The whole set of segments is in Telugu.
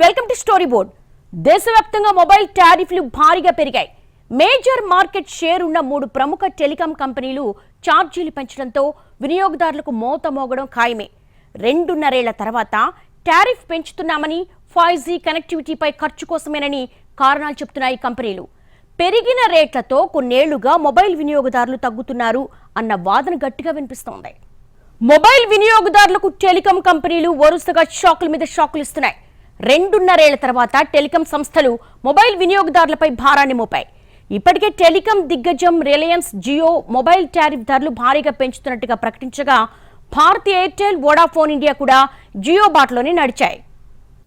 Welcome to story board. దేశవ్యాప్తంగా మొబైల్ టారిఫ్లు భారీగా పెరిగాయి. మేజర్ మార్కెట్ షేర్ ఉన్న మూడు ప్రముఖ టెలికాం కంపెనీలు ఛార్జీలు పెంచడంతో వినియోగదారులకు మోత మోగడం ఖాయమే. రెండున్నరేళ్ళ తర్వాత టారిఫ్ పెంచుతున్నామని ఫైవ్ జీ కనెక్టివిటీపై ఖర్చు కోసమేనని కారణాలు చెప్తున్నాయి కంపెనీలు. పెరిగిన రేట్లతో కొన్నేళ్ళుగా మొబైల్ వినియోగదారులు తగ్గుతున్నారు అన్న వాదన గట్టిగా వినిపిస్తోంది. మొబైల్ వినియోగదారులకు టెలికాం కంపెనీలు వరుసగా షాకుల మీద షాకులు ఇస్తున్నాయి. రెండున్నరేళ్ళ తర్వాత టెలికాం సంస్థలు మొబైల్ వినియోగదారులపై భారాన్ని మోపాయి. ఇప్పటికే టెలికాం దిగ్గజం రిలయన్స్ జియో మొబైల్ టారిఫ్ ధరలు భారీగా పెంచుతున్నట్టుగా ప్రకటించగా భారత్ ఎయిర్టెల్ వోడాఫోన్ ఇండియా కూడా జియో బాటలోనే నడిచాయి.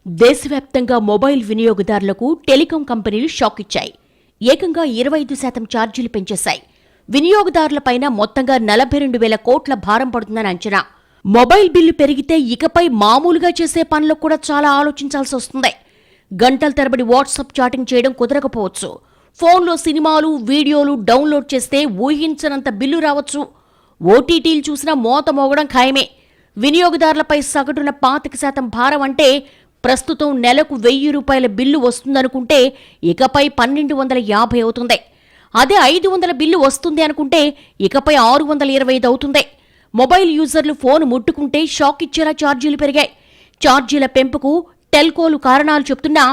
దేశవ్యాప్తంగా మొబైల్ వినియోగదారులకు టెలికాం కంపెనీలు షాక్ ఇచ్చాయి. ఏకంగా ఇరవై ఐదు శాతం ఛార్జీలు పెంచేశాయి. వినియోగదారులపైన మొత్తంగా నలభై రెండు వేల కోట్ల భారం పడుతుందని అంచనా. మొబైల్ బిల్లు పెరిగితే ఇకపై మామూలుగా చేసే పనులకు కూడా చాలా ఆలోచించాల్సి వస్తుంది. గంటల తరబడి వాట్సాప్ చాటింగ్ చేయడం కుదరకపోవచ్చు. ఫోన్లో సినిమాలు వీడియోలు డౌన్లోడ్ చేస్తే ఊహించనంత బిల్లు రావచ్చు. ఓటీటీలు చూసినా మోత మోగడం ఖాయమే. వినియోగదారులపై సగటున పాతిక శాతం భారం అంటే ప్రస్తుతం నెలకు వెయ్యి రూపాయల బిల్లు వస్తుందనుకుంటే ఇకపై పన్నెండు వందల యాభై అవుతుంది. అదే ఐదు వందల బిల్లు వస్తుంది అనుకుంటే ఇకపై ఆరు వందల ఇరవై ఐదు అవుతుంది. మొబైల్ యూజర్లు ఫోన్ ముట్టుకుంటే షాక్ ఇచ్చేలా ఛార్జీలు పెరిగాయి. ఛార్జీల పెంపుకు టెల్కోలు కారణాలు చెప్తున్నా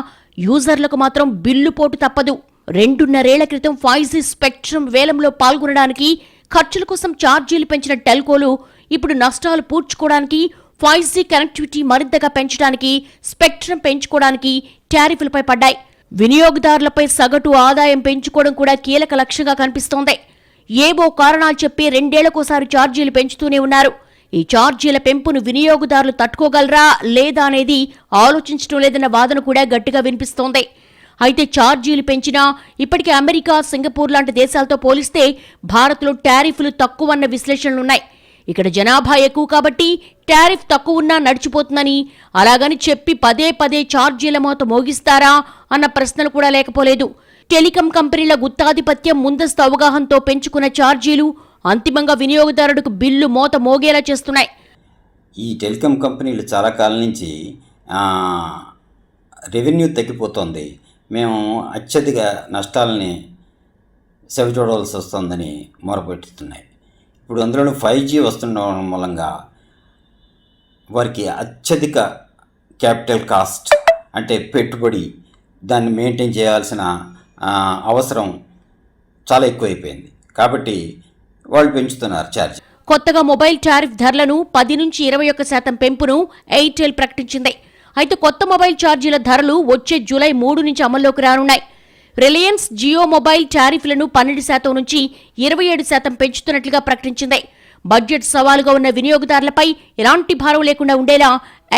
యూజర్లకు మాత్రం బిల్లు పోటు తప్పదు. రెండున్నరేళ్ళ క్రితం ఫైవ్ జీ స్పెక్ట్రమ్ వేలంలో పాల్గొనడానికి ఖర్చుల కోసం ఛార్జీలు పెంచిన టెల్కోలు ఇప్పుడు నష్టాలు పూడ్చుకోవడానికి ఫైవ్ జీ కనెక్టివిటీ మరింతగా పెంచడానికి స్పెక్ట్రమ్ పెంచుకోవడానికి టారిఫ్లపై పడ్డాయి. వినియోగదారులపై సగటు ఆదాయం పెంచుకోవడం కూడా కీలక లక్ష్యంగా కనిపిస్తోంది. ఏవో కారణాలు చెప్పి రెండేళ్ళకోసారి ఛార్జీలు పెంచుతూనే ఉన్నారు. ఈ ఛార్జీల పెంపును వినియోగదారులు తట్టుకోగలరా లేదా అనేది ఆలోచించడం లేదన్న వాదన కూడా గట్టిగా వినిపిస్తోంది. అయితే ఛార్జీలు పెంచినా ఇప్పటికే అమెరికా సింగపూర్ లాంటి దేశాలతో పోలిస్తే భారత్లో టారిఫ్లు తక్కువన్న విశ్లేషణలున్నాయి. ఇక్కడ జనాభా ఎక్కువ కాబట్టి టారిఫ్ తక్కువ ఉన్నా నడిచిపోతుందని అలాగని చెప్పి పదే పదే ఛార్జీల మోత మోగిస్తారా అన్న ప్రశ్నలు కూడా లేకపోలేదు. టెలికం కంపెనీల గుత్తాధిపత్యం ముందస్తు అవగాహనతో పెంచుకున్న ఛార్జీలు అంతిమంగా వినియోగదారుడికి బిల్లు మోత మోగేలా చేస్తున్నాయి. ఈ టెలికాం కంపెనీలు చాలా కాలం నుంచి రెవెన్యూ తగ్గిపోతుంది. మేము అత్యధిక నష్టాలని సవిచూడవలసి వస్తుందని మొరపెట్టుతున్నాయి. ఇప్పుడు అందులో ఫైవ్ జీ వస్తుండడం మూలంగా వారికి అత్యధిక క్యాపిటల్ కాస్ట్ అంటే పెట్టుబడి దాన్ని మెయింటైన్ చేయాల్సిన అవసరం చాలా ఎక్కువైపోయింది. కాబట్టి వాళ్ళు పెంచుతున్నారు ఛార్జ్. కొత్తగా మొబైల్ టారిఫ్ ధరలను పది నుంచి ఇరవై ఒక్క శాతం పెంపును ఎయిర్టెల్ ప్రకటించింది. అయితే కొత్త మొబైల్ ఛార్జీల ధరలు వచ్చే జూలై మూడు నుంచి అమల్లోకి రానున్నాయి. రిలయన్స్ జియో మొబైల్ టారిఫ్లను పన్నెండు శాతం నుంచి ఇరవై ఏడు శాతం పెంచుతున్నట్లుగా ప్రకటించింది. బడ్జెట్ సవాలుగా ఉన్న వినియోగదారులపై ఎలాంటి భారం లేకుండా ఉండేలా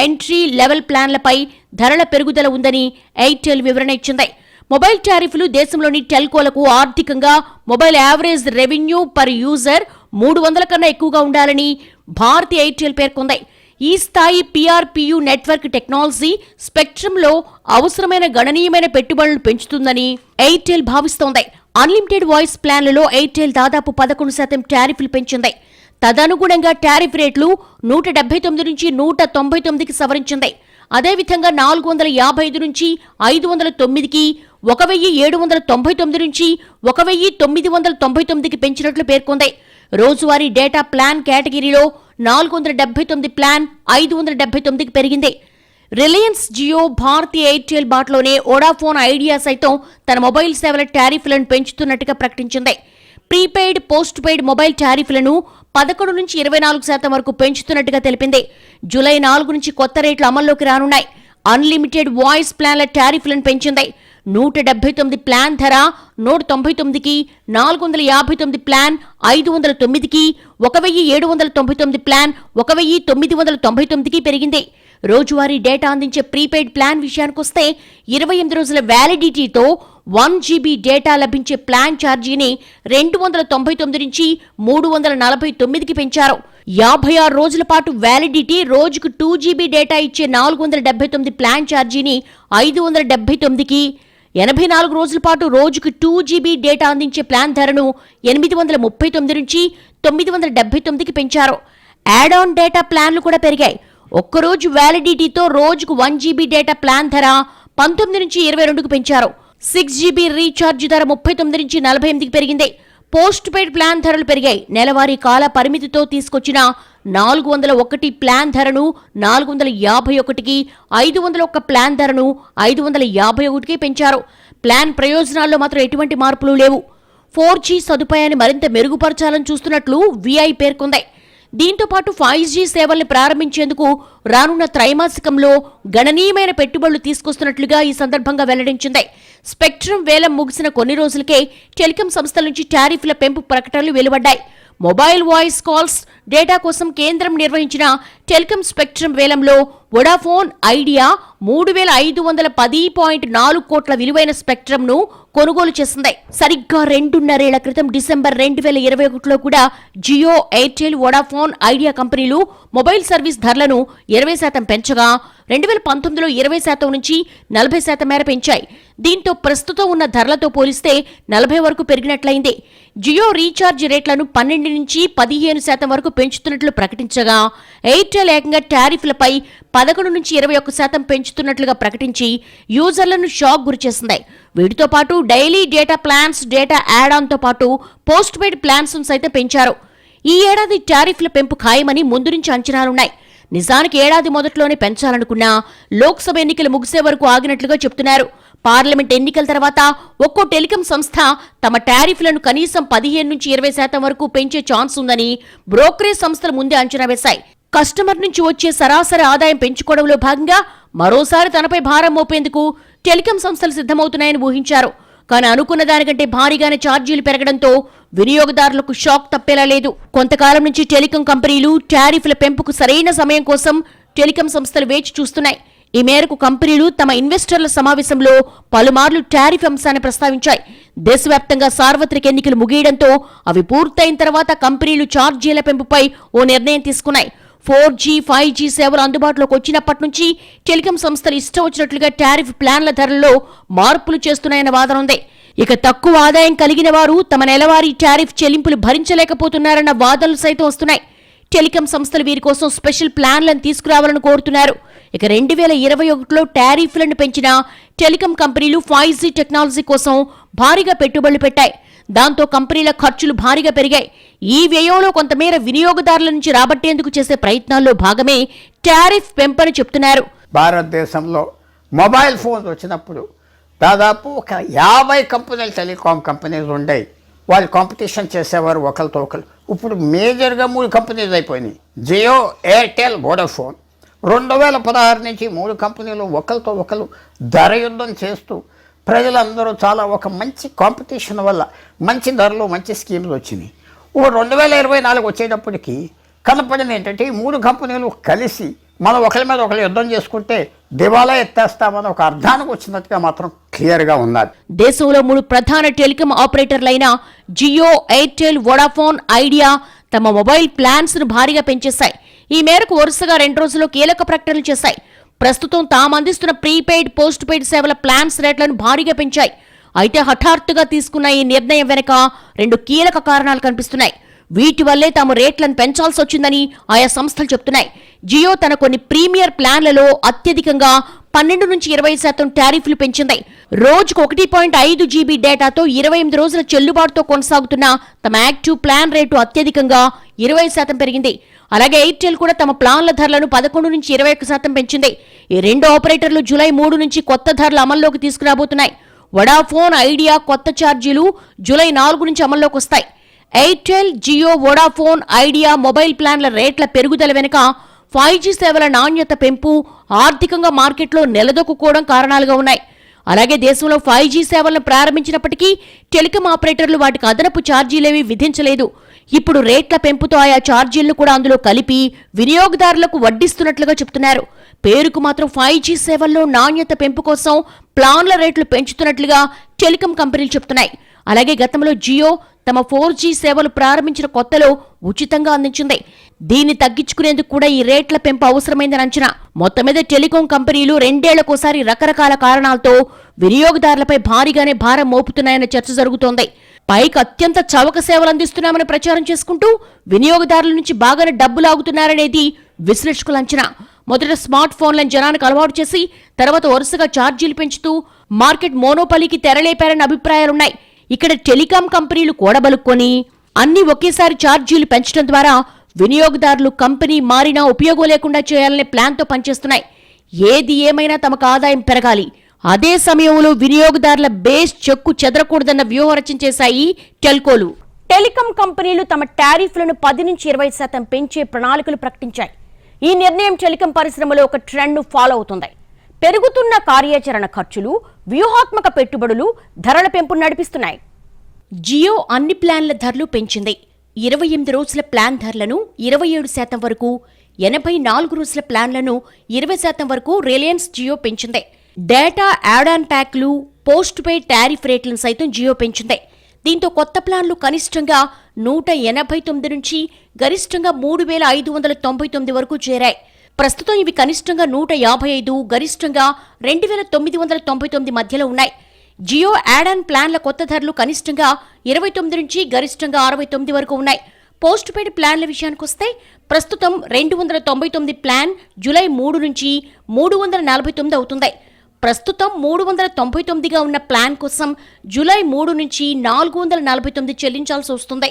ఎంట్రీ లెవెల్ ప్లాన్లపై ధరల పెరుగుదల ఉందని ఎయిర్టెల్ వివరణ ఇచ్చింది. మొబైల్ టారిఫ్లు దేశంలోని టెల్కోలకు ఆర్థికంగా mobile average revenue per user మూడు వందల కన్నా ఎక్కువగా ఉండాలని భారతీ ఎయిర్టెల్ పేర్కొంది. ఈ స్థాయి పీఆర్పీయూ నెట్వర్క్ టెక్నాలజీ స్పెక్ట్రంలో అవసరమైన గణనీయమైన పెట్టుబడులను పెంచుతుందని ఎయిర్టెల్ భావిస్తోంది. అన్లిమిటెడ్ వాయిస్ ప్లాన్లలో ఎయిర్టెల్ దాదాపు పదకొండు శాతం టారిఫ్లు పెంచింది. తదనుగుణంగా టారిఫ్ రేట్లు నూట డెబ్బై తొమ్మిది నుంచి నూట తొంభై తొమ్మిదికి సవరించింది. అదేవిధంగా నాలుగు వందల యాభై ఐదు నుంచి ఐదు వందల తొమ్మిదికి ఒక వెయ్యి ఏడు వందల తొంభై తొమ్మిది నుంచి ఒక వెయ్యి తొమ్మిది వందల తొంభై తొమ్మిదికి పెంచినట్లు పేర్కొంది. రోజువారీ డేటా ప్లాన్ కేటగిరీలో నాలుగు వందల డెబ్బై తొమ్మిది ప్లాన్ ఐదు వందల డెబ్బై తొమ్మిదికి పెరిగింది. రిలయన్స్ జియో భారతీ ఎయిర్టెల్ బాట్లోనే ఓడాఫోన్ ఐడియా సైతం తన మొబైల్ సేవల టారిఫ్లను పెంచుతున్నట్టుగా ప్రకటించింది. ప్రీపెయిడ్ పోస్ట్ పెయిడ్ మొబైల్ టారిఫ్లను పదకొండు నుంచి ఇరవై నాలుగు శాతం వరకు పెంచుతున్నట్టుగా తెలిపింది. జూలై నాలుగు నుంచి కొత్త రేట్లు అమల్లోకి రానున్నాయి. అన్లిమిటెడ్ వాయిస్ ప్లాన్ల టారిఫ్లను పెంచింది. నూట డెబ్బై తొమ్మిది ప్లాన్ ధర నూట తొంభై తొమ్మిదికి నాలుగు వందల యాభై తొమ్మిది ప్లాన్ ఐదు వందల తొమ్మిదికి ఒక వెయ్యి ఏడు వందల తొంభై తొమ్మిది ప్లాన్ ఒక వెయ్యి తొమ్మిది వందల తొంభై తొమ్మిదికి పెరిగింది. రోజువారీ డేటా అందించే ప్రీపెయిడ్ ప్లాన్ విషయానికొస్తే ఇరవై ఎనిమిది రోజుల వ్యాలిడిటీతో వన్ జీబీ డేటా లభించే ప్లాన్ ఛార్జీని రెండు వందల తొంభై తొమ్మిది నుంచి మూడు వందల నలభై తొమ్మిదికి పెంచారు. యాభై ఆరు రోజుల పాటు వ్యాలిడిటీ రోజుకు టూ జీబీ డేటా ఇచ్చే నాలుగు వందల డెబ్బై తొమ్మిది ప్లాన్ ఛార్జీని ఐదు వందల డెబ్బై తొమ్మిదికి ఎనభై నాలుగు రోజుల పాటు రోజుకు టూ జీబీ డేటా అందించే ప్లాన్ ధరను ఎనిమిది వందల ముప్పై తొమ్మిది నుంచి తొమ్మిది వందల డెబ్బై తొమ్మిదికి పెంచారు. యాడ్ ఆన్ డేటా ప్లాన్లు కూడా పెరిగాయి. ఒక్కరోజు వ్యాలిడిటీతో రోజుకు వన్ జీబీ డేటా ప్లాన్ ధర పంతొమ్మిది నుంచి ఇరవై రెండుకు పెంచారు. సిక్స్ జీబీ రీఛార్జ్ ధర ముప్పై తొమ్మిది నుంచి నలభై ఎనిమిదికి పెరిగింది. పోస్ట్ పెయిడ్ ప్లాన్ ధరలు పెరిగాయి. నెలవారీ కాల పరిమితితో తీసుకొచ్చిన నాలుగు వందల ఒకటి ప్లాన్ ధరను నాలుగు వందల యాభై ఒకటికి ఐదు వందల ఒక్క ప్లాన్ ధరను ఐదు వందల యాభై ఒకటికి పెంచారు. ప్లాన్ ప్రయోజనాల్లో మాత్రం ఎటువంటి మార్పులు లేవు. ఫోర్ జీ సదుపాయాన్ని మరింత మెరుగుపరచాలని చూస్తున్నట్లు విఐ పేర్కొంది. దీంతో పాటు ఫైవ్ జీ సేవల్ని ప్రారంభించేందుకు రానున్న త్రైమాసికంలో గణనీయమైన పెట్టుబడులు తీసుకొస్తున్నట్లుగా ఈ సందర్భంగా వెల్లడించింది. స్పెక్ట్రమ్ వేలం ముగిసిన కొన్ని రోజులకే టెలికాం సంస్థల నుంచి టారిఫ్ల పెంపు ప్రకటనలు వెలువడ్డాయి. మొబైల్ వాయిస్ కాల్స్ డేటా కోసం కేంద్రం నిర్వహించిన టెలికం స్పెక్ట్రమ్ వేలంలో వొడాఫోన్ ఐడియా మూడు వేల ఐదు వందల పది పాయింట్ నాలుగు కోట్ల విలువైన స్పెక్ట్రమ్ను కొనుగోలు చేసింది. సరిగ్గా రెండున్నరేళ్ళ క్రితం డిసెంబర్ రెండు వేల ఇరవై ఒకటిలో కూడా జియో ఎయిర్టెల్ వొడాఫోన్ ఐడియా కంపెనీలు మొబైల్ సర్వీస్ ధరలను ఇరవై శాతం పెంచగా రెండు వేల పంతొమ్మిదిలో ఇరవై శాతం నుంచి నలభై శాతం మేర పెంచాయి. దీంతో ప్రస్తుతం ఉన్న ధరలతో పోలిస్తే నలభై వరకు పెరిగినట్లయింది. జియో రీఛార్జ్ రేట్లను పన్నెండు నుంచి పదిహేను శాతం వరకు పెంచుతున్నట్లు ప్రకటించగా ఎయిర్టెల్ ఏకంగా టారిఫ్లపై పదకొండు నుంచి ఇరవై ఒక్క శాతం పెంచుతున్నట్లుగా ప్రకటించి యూజర్లను షాక్ గురిచేసింది వీటితో పాటు daily data plans data add ఆన్తో పాటు పోస్ట్ పెయిడ్ ప్లాన్స్ సైతం పెంచారు. ఈ ఏడాది టారిఫ్ల పెంపు ఖాయమని ముందు నుంచి అంచనాలున్నాయి. నిజానికి ఏడాది మొదట్లోనే పెంచాలనుకున్నా లోక్సభ ఎన్నికలు ముగిసే వరకు ఆగినట్లుగా చెప్తున్నారు. పార్లమెంట్ ఎన్నికల తర్వాత ఒక్కో టెలికాం సంస్థ తమ టారిఫ్లను కనీసం పదిహేను నుంచి ఇరవై శాతం వరకు పెంచే ఛాన్స్ ఉందని బ్రోకరేజ్ సంస్థలు ముందే అంచనా వేశాయి. కస్టమర్ నుంచి వచ్చే సరాసరి ఆదాయం పెంచుకోవడంలో భాగంగా మరోసారి తనపై భారం మోపేందుకు టెలికాం సంస్థలు సిద్ధమవుతున్నాయని ఊహించారు. కానీ అనుకున్న దానికంటే భారీగానే ఛార్జీలు పెరగడంతో వినియోగదారులకు షాక్ తప్పేలా లేదు. కొంతకాలం నుంచి టెలికాం కంపెనీలు టారిఫ్ల పెంపుకు సరైన సమయం కోసం టెలికాం సంస్థలు వేచి చూస్తున్నాయి. ఈ మేరకు కంపెనీలు తమ ఇన్వెస్టర్ల సమావేశంలో పలుమార్లు టారిఫ్ అంశాన్ని ప్రస్తావించాయి. దేశవ్యాప్తంగా సార్వత్రిక ఎన్నికలు ముగియడంతో అవి పూర్తయిన తర్వాత కంపెనీలు ఛార్జీల పెంపుపై ఓ నిర్ణయం తీసుకున్నాయి. ఫోర్ జీ ఫైవ్ జీ సేవలు అందుబాటులోకి వచ్చినప్పటి నుంచి టెలికాం సంస్థలు ఇష్టం వచ్చినట్లుగా టారిఫ్ ప్లాన్ల ధరల్లో మార్పులు చేస్తున్నాయన్న వాదన ఉంది. ఇక తక్కువ ఆదాయం కలిగిన వారు తమ నెలవారీ టారిఫ్ చెల్లింపులు భరించలేకపోతున్నారన్న వాదనలు సైతం వస్తున్నాయి. టెలికాం సంస్థలు వీరి కోసం స్పెషల్ ప్లాన్లను తీసుకురావాలని కోరుతున్నారు. ఇక రెండు వేల ఇరవై ఒకటిలో టారిఫ్లను పెంచిన టెలికాం కంపెనీలు ఫైవ్ జీ టెక్నాలజీ కోసం భారీగా పెట్టుబడులు పెట్టాయి. దాంతో కంపెనీల ఖర్చులు భారీగా పెరిగాయి. ఈ వ్యయంలో కొంతమేర వినియోగదారుల నుంచి రాబట్టేందుకు చేసే ప్రయత్నాల్లో భాగమే టారిఫ్ పెంపని చెప్తున్నారు. భారతదేశంలో మొబైల్ ఫోన్స్ వచ్చినప్పుడు దాదాపు ఒక యాభై కంపెనీలు టెలికాం కంపెనీలు ఉండేవి వాళ్ళు కాంపిటీషన్ చేసేవారు ఒకరితో ఒకరు. ఇప్పుడు మేజర్గా మూడు కంపెనీలు అయిపోయినాయి. జియో ఎయిర్టెల్ వోడాఫోన్. రెండు వేల పదహారు నుంచి మూడు కంపెనీలు ఒకరితో ఒకరు ధర యుద్ధం చేస్తూ ప్రజలందరూ చాలా ఒక మంచి కాంపిటీషన్ వల్ల మంచి ధరలు మంచి స్కీమ్లు వచ్చినాయి. ఓ రెండు వేల ఇరవై నాలుగు వచ్చేటప్పటికి కనపడింది ఏంటంటే ఈ మూడు కంపెనీలు కలిసి మనం ఒకరి మీద ఒకరు యుద్ధం చేసుకుంటే దివాలా ఎత్తేస్తామని ఒక అర్థానికి వచ్చినట్టుగా మాత్రం క్లియర్గా ఉన్నది. దేశంలో మూడు ప్రధాన టెలికాం ఆపరేటర్లైన జియో ఎయిర్టెల్ వోడాఫోన్ ఐడియా తమ మొబైల్ ప్లాన్స్ను భారీగా పెంచేశాయి. ఈ మేరకు వరుసగా రెండు రోజుల్లో కీలక ప్రకటనలు చేశాయి. ప్రస్తుతం తాము అందిస్తున్న ప్రీపెయిడ్ పోస్ట్ పెయిడ్ సేవల ప్లాన్స్ రేట్లను భారీగా పెంచాయి. అయితే హఠాత్తుగా తీసుకున్న ఈ నిర్ణయం వెనుక రెండు కీలక కారణాలు కనిపిస్తున్నాయి. వీటి వల్లే తాము రేట్లను పెంచాల్సి వచ్చిందని ఆయా సంస్థలు చెప్తున్నాయి. జియో తన కొన్ని ప్రీమియర్ ప్లాన్లలో అత్యధికంగా పన్నెండు నుంచి ఇరవై శాతం టారిఫ్లు పెంచింది. రోజుకు ఒకటి పాయింట్ ఐదు జీబీ డేటాతో ఇరవై ఎనిమిది రోజుల చెల్లుబాటుతో కొనసాగుతున్న తమ యాక్టివ్ ప్లాన్ రేటు అత్యధికంగా ఇరవై శాతం పెరిగింది. అలాగే ఎయిర్టెల్ కూడా తమ ప్లాన్ల ధరలను పదకొండు నుంచి ఇరవై ఒక్క శాతం పెంచింది. ఈ రెండు ఆపరేటర్లు జూలై మూడు నుంచి కొత్త ధరలు అమల్లోకి తీసుకురాబోతున్నాయి. వడాఫోన్ ఐడియా కొత్త ఛార్జీలు జూలై నాలుగు నుంచి అమల్లోకి వస్తాయి. ఎయిర్టెల్ జియో వోడాఫోన్ ఐడియా మొబైల్ ప్లాన్ల రేట్ల పెరుగుదల వెనుక ఫైవ్ జీ సేవల నాణ్యత పెంపు ఆర్థికంగా మార్కెట్లో నిలదొక్కుకోవడం కారణాలుగా ఉన్నాయి. అలాగే దేశంలో ఫైవ్ జీ సేవలను ప్రారంభించినప్పటికీ టెలికాం ఆపరేటర్లు వాటికి అదనపు ఛార్జీలేవి విధించలేదు. ఇప్పుడు రేట్ల పెంపుతో ఆయా ఛార్జీలను కూడా అందులో కలిపి వినియోగదారులకు వడ్డిస్తున్నట్లుగా చెప్తున్నారు. పేరుకు మాత్రం ఫైవ్ జీ సేవల్లో నాణ్యత పెంపు కోసం ప్లాన్ల రేట్లు పెంచుతున్నట్లుగా టెలికాం కంపెనీలు చెప్తున్నాయి. అలాగే గతంలో జియో తమ ఫోర్ జీ సేవలు ప్రారంభించిన కొత్తలో ఉచితంగా అందించింది. దీన్ని తగ్గించుకునేందుకు కూడా ఈ రేట్ల పెంపు అవసరమైందని అంచనా. మొత్తం మీద టెలికాం కంపెనీలు రెండేళ్ళకోసారి రకరకాల కారణాలతో వినియోగదారులపై భారీగానే భారం మోపుతున్నాయన్న చర్చ జరుగుతోంది. పైకి అత్యంత చవక సేవలు అందిస్తున్నామని ప్రచారం చేసుకుంటూ వినియోగదారుల నుంచి బాగానే డబ్బులు ఆగుతున్నారనేది విశ్లేషకుల అంచనా. మొదట స్మార్ట్ ఫోన్లను జనానికి అలవాటు చేసి తర్వాత వరుసగా ఛార్జీలు పెంచుతూ మార్కెట్ మోనోపలికి తెరలేపారన్న అభిప్రాయాలున్నాయి. ఇక్కడ టెలికాం కంపెనీలు కూడబలుక్కొని అన్ని ఒకేసారి ఛార్జీలు పెంచడం ద్వారా వినియోగదారులు కంపెనీ మారినా ఉపయోగం లేకుండా చేయాలనే ప్లాన్తో పనిచేస్తున్నాయి. ఏది ఏమైనా తమకు ఆదాయం పెరగాలి. అదే సమయంలో వినియోగదారుల బేస్ చెక్కు చెదరకూడదన్న వ్యూహరచన చేశాయి టెల్కోలు. టెలికాం కంపెనీలు తమ టారిఫ్లను పది నుంచి ఇరవై శాతం పెంచే ప్రణాళికలు ప్రకటించాయి. ఈ నిర్ణయం టెలికాం పరిశ్రమలో ఒక ట్రెండ్ను ఫాలో అవుతుంది. పెరుగుతున్న కార్యాచరణ ఖర్చులు వ్యూహాత్మక పెట్టుబడులు ధరల పెంపు నడిపిస్తున్నాయి. జియో అన్ని ప్లాన్ల ధరలు పెంచింది. ఇరవై ఎనిమిది రోజుల ప్లాన్ ధరలను ఇరవై ఏడు శాతం వరకు ఎనభై నాలుగు రోజుల ప్లాన్లను ఇరవై శాతం వరకు రిలయన్స్ జియో పెంచింది. డేటా యాడ్ ఆన్ ప్యాక్లు పోస్ట్ పే టారిఫ్ రేట్లను సైతం జియో పెంచింది. దీంతో కొత్త ప్లాన్లు కనిష్టంగా నూట ఎనభై తొమ్మిది నుంచి గరిష్టంగా మూడు వేల ఐదు వందల తొంభై తొమ్మిది వరకు చేరాయి. ప్రస్తుతం ఇవి కనిష్టంగా నూట యాభై ఐదు గరిష్టంగా రెండు వేల తొమ్మిది వందల తొంభై తొమ్మిది మధ్యలో ఉన్నాయి. జియో యాడ్ ఆన్ ప్లాన్ల కొత్త ధరలు కనిష్టంగా ఇరవై తొమ్మిది నుంచి గరిష్టంగా అరవై తొమ్మిది వరకు ఉన్నాయి. పోస్ట్ పెయిడ్ ప్లాన్ల విషయానికొస్తే ప్రస్తుతం రెండు వందల తొంభై తొమ్మిది ప్లాన్ జూలై మూడు నుంచి మూడు వందల నలభై తొమ్మిది అవుతుంది. ప్రస్తుతం మూడు వందల తొంభై తొమ్మిదిగా ఉన్న ప్లాన్ కోసం జూలై మూడు నుంచి నాలుగు వందల నలభై తొమ్మిది చెల్లించాల్సి వస్తుంది.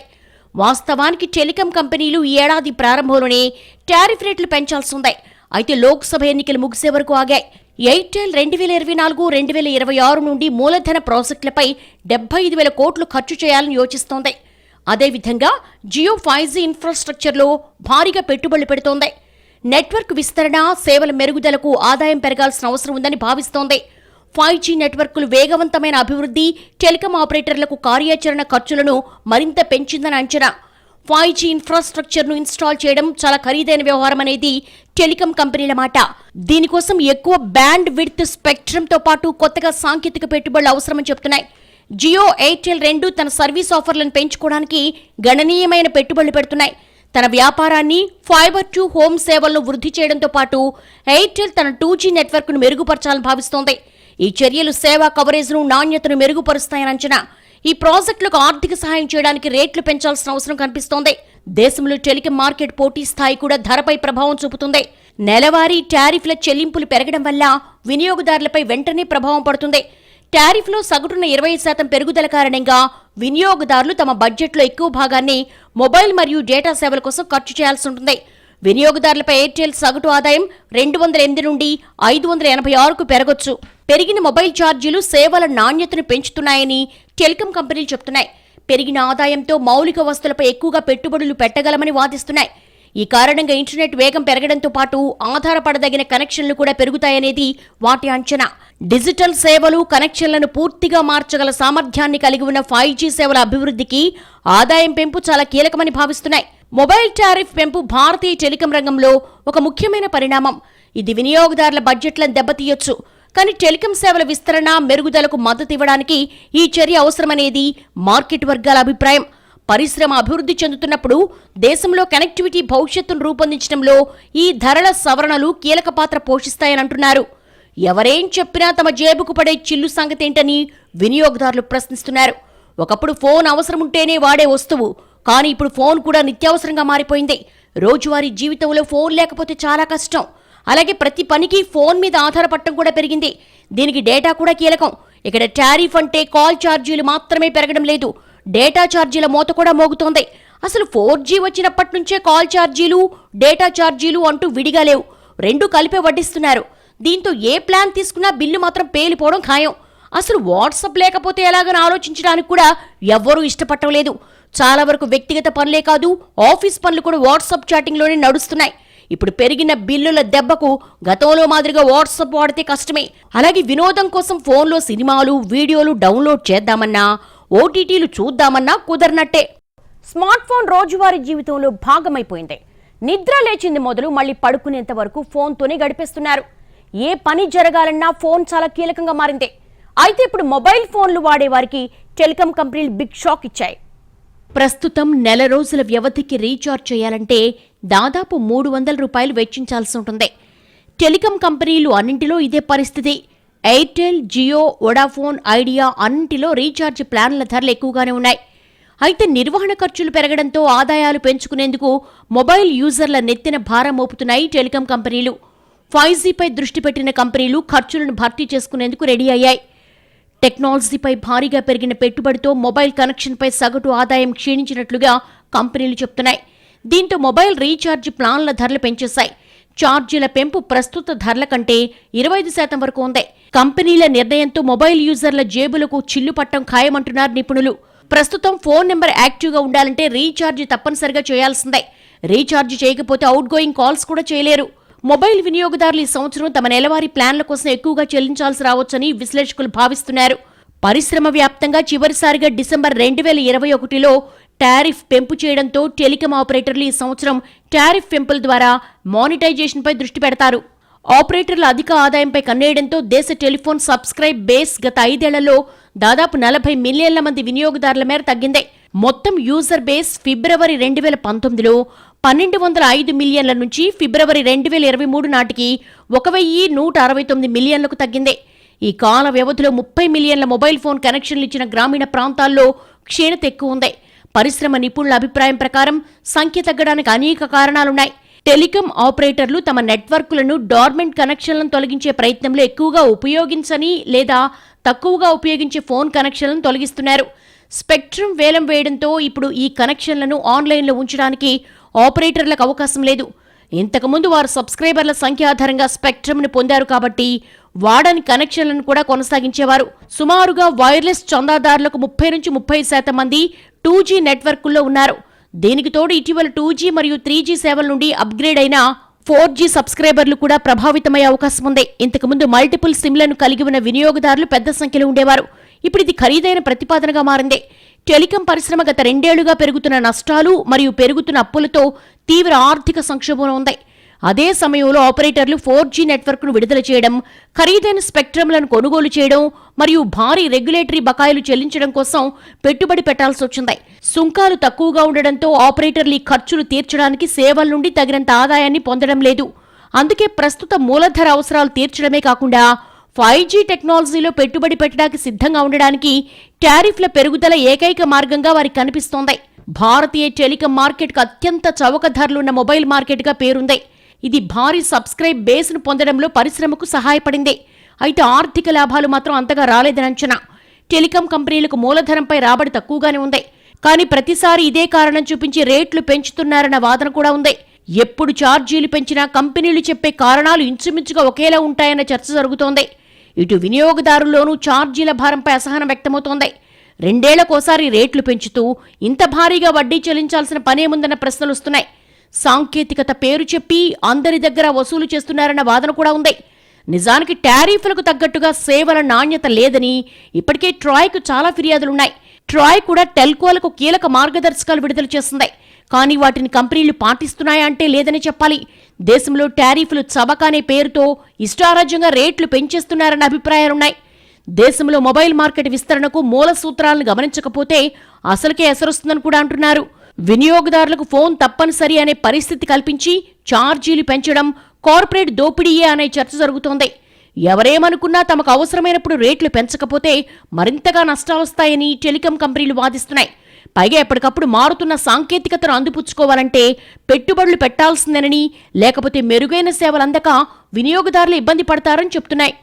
వాస్తవానికి టెలికాం కంపెనీలు ఈ ఏడాది ప్రారంభంలోనే టారిఫ్ రేట్లు పెంచాల్సి ఉంది అయితే లోక్సభ ఎన్నికలు ముగిసే వరకు ఆగాయి. ఎయిర్టెల్ రెండు వేల ఇరవై నాలుగు రెండు వేల ఇరవై ఆరు నుండి మూలధన ప్రాజెక్టులపై డెబ్బై ఐదు వేల కోట్లు ఖర్చు చేయాలని యోచిస్తోంది. అదేవిధంగా జియో ఫైవ్ జీ ఇన్ఫ్రాస్ట్రక్చర్లో భారీగా పెట్టుబడులు పెడుతోంది. నెట్వర్క్ విస్తరణ సేవల మెరుగుదలకు ఆదాయం పెరగాల్సిన అవసరం ఉందని భావిస్తోంది. ఫైవ్ జీ నెట్వర్క్లు వేగవంతమైన అభివృద్ధి టెలికం ఆపరేటర్లకు కార్యాచరణ ఖర్చులను మరింత పెంచిందని అంచనా. ఫైవ్ జీ ఇన్ఫ్రాస్ట్రక్చర్ను ఇన్స్టాల్ చేయడం చాలా ఖరీదైన వ్యవహారం అనేది టెలికం కంపెనీల మాట. దీనికోసం ఎక్కువ బ్యాండ్ విడ్త్ స్పెక్ట్రమ్తో పాటు కొత్తగా సాంకేతిక పెట్టుబడులు అవసరమని చెప్తున్నాయి. జియో ఎయిర్టెల్ రెండు తన సర్వీస్ ఆఫర్లను పెంచుకోవడానికి గణనీయమైన పెట్టుబడులు పెడుతున్నాయి. తన వ్యాపారాన్ని ఫైబర్ టు హోమ్ సేవలను వృద్ధి చేయడంతో పాటు ఎయిర్టెల్ తన టూ జీ నెట్వర్క్ను మెరుగుపరచాలని భావిస్తోంది. ఈ చర్యలు సేవా కవరేజ్ను నాణ్యతను మెరుగుపరుస్తాయని అంచనా. ఈ ప్రాజెక్టులకు ఆర్థిక సహాయం చేయడానికి రేట్లు పెంచాల్సిన అవసరం కనిపిస్తోంది. దేశంలో టెలికం మార్కెట్ పోటీ స్థాయి కూడా ధరపై ప్రభావం చూపుతుంది. నెలవారీ టారిఫ్ల చెల్లింపులు పెరగడం వల్ల వినియోగదారులపై వెంటనే ప్రభావం పడుతుంది. టారిఫ్లో సగటున ఇరవై శాతం పెరుగుదల కారణంగా వినియోగదారులు తమ బడ్జెట్లో ఎక్కువ భాగాన్ని మొబైల్ మరియు డేటా సేవల కోసం ఖర్చు చేయాల్సి ఉంటుంది. వినియోగదారులపై ఎయిర్టెల్ సగటు ఆదాయం రెండు వందల ఎనిమిది నుండి ఐదు వందల ఎనభై ఆరుకు పెరగొచ్చు. పెరిగిన మొబైల్ ఛార్జీలు సేవల నాణ్యతను పెంచుతున్నాయని టెలికాం కంపెనీలు చెబుతున్నాయి. పెరిగిన ఆదాయంతో మౌలిక వస్తువులపై ఎక్కువగా పెట్టుబడులు పెట్టగలమని వాదిస్తున్నాయి. ఈ కారణంగా ఇంటర్నెట్ వేగం పెరగడంతో పాటు ఆధారపడదగిన కనెక్షన్లు కూడా పెరుగుతాయనేది వాటి అంచనా. డిజిటల్ సేవలు కనెక్షన్లను పూర్తిగా మార్చగల సామర్థ్యాన్ని కలిగి ఉన్న ఫైవ్ జీ సేవల అభివృద్ధికి ఆదాయం పెంపు చాలా కీలకమని భావిస్తున్నాయి. మొబైల్ టారిఫ్ పెంపు భారతీయ టెలికం రంగంలో ఒక ముఖ్యమైన పరిణామం. ఇది వినియోగదారుల బడ్జెట్లను దెబ్బతీయొచ్చు. కానీ టెలికం సేవల విస్తరణ మెరుగుదలకు మద్దతు ఇవ్వడానికి ఈ చర్య అవసరమనేది మార్కెట్ వర్గాల అభిప్రాయం. పరిశ్రమ అభివృద్ధి చెందుతున్నప్పుడు దేశంలో కనెక్టివిటీ భవిష్యత్తును రూపొందించడంలో ఈ ధరల సవరణలు కీలక పాత్ర పోషిస్తాయని అంటున్నారు. ఎవరేం చెప్పినా తమ జేబుకు పడే చిల్లు సంగతేంటని వినియోగదారులు ప్రశ్నిస్తున్నారు. ఒకప్పుడు ఫోన్ అవసరం ఉంటేనే వాడే వస్తువు కానీ ఇప్పుడు ఫోన్ కూడా నిత్యావసరంగా మారిపోయింది. రోజువారీ జీవితంలో ఫోన్ లేకపోతే చాలా కష్టం. అలాగే ప్రతి పనికి ఫోన్ మీద ఆధారపడటం కూడా పెరిగింది. దీనికి డేటా కూడా కీలకం. ఇక్కడ టారిఫ్ అంటే కాల్ ఛార్జీలు మాత్రమే పెరగడం లేదు. డేటా ఛార్జీల మోత కూడా మోగుతోంది. అసలు ఫోర్ జీ వచ్చినప్పటి నుంచే కాల్ ఛార్జీలు డేటా ఛార్జీలు అంటూ విడిగా లేవు. రెండు కలిపే వడ్డిస్తున్నారు. దీంతో ఏ ప్లాన్ తీసుకున్నా బిల్లు మాత్రం పేలిపోవడం ఖాయం. అసలు వాట్సాప్ లేకపోతే ఎలాగని ఆలోచించడానికి కూడా ఎవ్వరూ ఇష్టపడటం లేదు. చాలా వరకు వ్యక్తిగత పనులే కాదు ఆఫీస్ పనులు కూడా వాట్సాప్ చాటింగ్లోనే నడుస్తున్నాయి. ఇప్పుడు పెరిగిన బిల్లుల దెబ్బకు గతంలో మాదిరిగా వాట్సాప్ వాడితే కష్టమే. అలాగే వినోదం కోసం ఫోన్లో సినిమాలు వీడియోలు డౌన్లోడ్ చేద్దామన్నా ఓటీటీలు చూద్దామన్నా కుదరనట్టే. స్మార్ట్ ఫోన్ రోజువారీ జీవితంలో భాగమైపోయింది. నిద్ర లేచింది మొదలు మళ్ళీ పడుకునేంత వరకు ఫోన్తోనే గడిపేస్తున్నారు. ఏ పని జరగాలన్నా ఫోన్ చాలా కీలకంగా మారింది. అయితే ఇప్పుడు మొబైల్ ఫోన్లు వాడే వారికి టెలికాం కంపెనీలు బిగ్ షాక్ ఇచ్చాయి. ప్రస్తుతం నెల రోజుల వ్యవధికి రీఛార్జ్ చేయాలంటే దాదాపు మూడు వందల రూపాయలు వెచ్చించాల్సి ఉంటుంది. టెలికాం కంపెనీలు అన్నింటిలో ఇదే పరిస్థితి. ఎయిర్టెల్ జియో వొడాఫోన్ ఐడియా అన్నింటిలో రీఛార్జ్ ప్లాన్ల ధరలు ఎక్కువగానే ఉన్నాయి. అయితే నిర్వహణ ఖర్చులు పెరగడంతో ఆదాయాలు పెంచుకునేందుకు మొబైల్ యూజర్ల నెత్తిన భారం మోపుతున్నాయి టెలికాం కంపెనీలు. ఫైవ్ జీపై దృష్టి పెట్టిన కంపెనీలు ఖర్చులను భర్తీ చేసుకునేందుకు రెడీ అయ్యాయి. టెక్నాలజీపై భారీగా పెరిగిన పెట్టుబడితో మొబైల్ కనెక్షన్పై సగటు ఆదాయం క్షీణించినట్లుగా కంపెనీలు చెప్తున్నాయి. దీంతో మొబైల్ రీఛార్జ్ ప్లాన్ల ధరలు పెంచేశాయి. ఛార్జీల పెంపు ప్రస్తుత ధరల కంటే ఇరవై ఐదు శాతం వరకు ఉంది. కంపెనీల నిర్ణయంతో మొబైల్ యూజర్ల జేబులకు చిల్లు పట్టం ఖాయమంటున్నారు నిపుణులు. ప్రస్తుతం ఫోన్ నెంబర్ యాక్టివ్గా ఉండాలంటే రీఛార్జ్ తప్పనిసరిగా చేయాల్సిందే. రీఛార్జ్ చేయకపోతే అవుట్ గోయింగ్ కాల్స్ కూడా చేయలేరు. మొబైల్ వినియోగదారులు ఈ సంవత్సరం తమ నెలవారీ ప్లాన్ల కోసం ఎక్కువగా చెల్లించాల్సి రావచ్చని విశ్లేషకులు భావిస్తున్నారు. పరిశ్రమ వ్యాప్తంగా చివరిసారిగా డిసెంబర్ రెండు వేల ఇరవై ఒకటిలో టారిఫ్ పెంపు చేయడంతో టెలికాం ఆపరేటర్లు ఈ సంవత్సరం టారిఫ్ పెంపుల ద్వారా మానిటైజేషన్పై దృష్టి పెడతారు. ఆపరేటర్ల అధిక ఆదాయంపై కన్నేయడంతో దేశ టెలిఫోన్ సబ్స్క్రైబ్ బేస్ గత ఐదేళ్ళలో దాదాపు నలభై మిలియన్ల మంది వినియోగదారుల మేర తగ్గింది. మొత్తం యూజర్ బేస్ ఫిబ్రవరి రెండు వేల పంతొమ్మిదిలో పన్నెండు వందల ఐదు మిలియన్ల నుంచి ఫిబ్రవరి రెండు వేల ఇరవై మూడు నాటికి ఒక వెయ్యి నూట అరవై తొమ్మిది మిలియన్లకు తగ్గింది. ఈ కాల వ్యవధిలో ముప్పై మిలియన్ల మొబైల్ ఫోన్ కనెక్షన్లు ఇచ్చిన గ్రామీణ ప్రాంతాల్లో క్షీణత ఎక్కువ ఉంది. పరిశ్రమ నిపుణుల అభిప్రాయం ప్రకారం సంఖ్య తగ్గడానికి అనేక కారణాలున్నాయి. టెలికాం ఆపరేటర్లు తమ నెట్వర్క్లను డార్మెంట్ కనెక్షన్లను తొలగించే ప్రయత్నంలో ఎక్కువగా ఉపయోగించని లేదా తక్కువగా ఉపయోగించే ఫోన్ కనెక్షన్లను తొలగిస్తున్నారు. స్పెక్ట్రమ్ వేలం వేయడంతో ఇప్పుడు ఈ కనెక్షన్లను ఆన్లైన్లో ఉంచడానికి ఆపరేటర్లకు అవకాశం లేదు. ఇంతకుముందు వారు సబ్స్క్రైబర్ల సంఖ్య ఆధారంగా స్పెక్ట్రమ్ను పొందారు కాబట్టి వాడని కనెక్షన్లను కూడా కొనసాగించేవారు. సుమారుగా వైర్లెస్ చందాదారులకు ముప్పై నుంచి ముప్పై శాతం మంది టూ జీ నెట్వర్క్ల్లో ఉన్నారు. దీనికి తోడు ఇటీవల టూ జీ మరియు త్రీ జీ సేవల నుండి అప్గ్రేడ్ అయిన ఫోర్ జీ సబ్స్క్రైబర్లు కూడా ప్రభావితమయ్యే అవకాశం ఉంది. ఇంతకుముందు మల్టిపుల్ సిమ్లను కలిగి ఉన్న వినియోగదారులు పెద్ద సంఖ్యలో ఉండేవారు. ఇప్పుడు ఇది ఖరీదైన ప్రతిపాదనగా మారింది. టెలికాం పరిశ్రమ గత రెండేళ్ళుగా పెరుగుతున్న నష్టాలు మరియు పెరుగుతున్న అప్పులతో తీవ్ర ఆర్థిక సంక్షోభంలో ఉంది. అదే సమయంలో ఆపరేటర్లు ఫోర్ జీ నెట్వర్క్ను విడుదల చేయడం ఖరీదైన స్పెక్ట్రమ్లను కొనుగోలు చేయడం మరియు భారీ రెగ్యులేటరీ బకాయిలు చెల్లించడం కోసం పెట్టుబడి పెట్టాల్సి వచ్చింది. సుంకాలు తక్కువగా ఉండడంతో ఆపరేటర్లు ఈ ఖర్చులు తీర్చడానికి సేవల నుండి తగినంత ఆదాయాన్ని పొందడం లేదు. అందుకే ప్రస్తుత మూలధర అవసరాలు తీర్చడమే కాకుండా ఫైవ్ జీ టెక్నాలజీలో పెట్టుబడి పెట్టడానికి సిద్ధంగా ఉండడానికి టారిఫ్ల పెరుగుదల ఏకైక మార్గంగా వారికి కనిపిస్తోంది. భారతీయ టెలికం మార్కెట్కు అత్యంత చౌక ధరలున్న మొబైల్ మార్కెట్గా పేరుంది. ఇది భారీ సబ్స్క్రైబ్ బేస్ను పొందడంలో పరిశ్రమకు సహాయపడింది. అయితే ఆర్థిక లాభాలు మాత్రం అంతగా రాలేదని అంచనా. టెలికాం కంపెనీలకు మూలధనంపై రాబడి తక్కువగానే ఉంది. కానీ ప్రతిసారి ఇదే కారణం చూపించి రేట్లు పెంచుతున్నారన్న వాదన కూడా ఉంది. ఎప్పుడు ఛార్జీలు పెంచినా కంపెనీలు చెప్పే కారణాలు ఇంచుమించుగా ఒకేలా ఉంటాయన్న చర్చ జరుగుతోంది. ఇటు వినియోగదారుల్లోనూ ఛార్జీల భారంపై అసహనం వ్యక్తమవుతోంది. రెండేళ్ళకోసారి రేట్లు పెంచుతూ ఇంత భారీగా వడ్డీ చెల్లించాల్సిన పనేముందన్న ప్రశ్నలు వస్తున్నాయి. సాంకేతికత పేరు చెప్పి అందరి దగ్గర వసూలు చేస్తున్నారన్న వాదన కూడా ఉంది. నిజానికి టారిఫ్లకు తగ్గట్టుగా సేవల నాణ్యత లేదని ఇప్పటికే ట్రాయ్కు చాలా ఫిర్యాదులున్నాయి. ట్రాయ్ కూడా టెల్కోలకు కీలక మార్గదర్శకాలు విడుదల చేసింది కానీ వాటిని కంపెనీలు పాటిస్తున్నాయా అంటే లేదని చెప్పాలి. దేశంలో టారిఫ్లు చబకానే పేరుతో ఇష్టారాజ్యంగా రేట్లు పెంచేస్తున్నారన్న అభిప్రాయాలున్నాయి. దేశంలో మొబైల్ మార్కెట్ విస్తరణకు మూల సూత్రాలను గమనించకపోతే అసలుకే ఎసరొస్తుందని కూడా అంటున్నారు. వినియోగదారులకు ఫోన్ తప్పనిసరి అనే పరిస్థితి కల్పించి ఛార్జీలు పెంచడం కార్పొరేట్ దోపిడీయే అనే చర్చ జరుగుతోంది. ఎవరేమనుకున్నా తమకు అవసరమైనప్పుడు రేట్లు పెంచకపోతే మరింతగా నష్టాలొస్తాయని టెలికాం కంపెనీలు వాదిస్తున్నాయి. పైగా ఎప్పటికప్పుడు మారుతున్న సాంకేతికతను అందిపుచ్చుకోవాలంటే పెట్టుబడులు పెట్టాల్సిందేనని లేకపోతే మెరుగైన సేవలు అందక వినియోగదారులు ఇబ్బంది పడతారని చెప్తున్నాయి.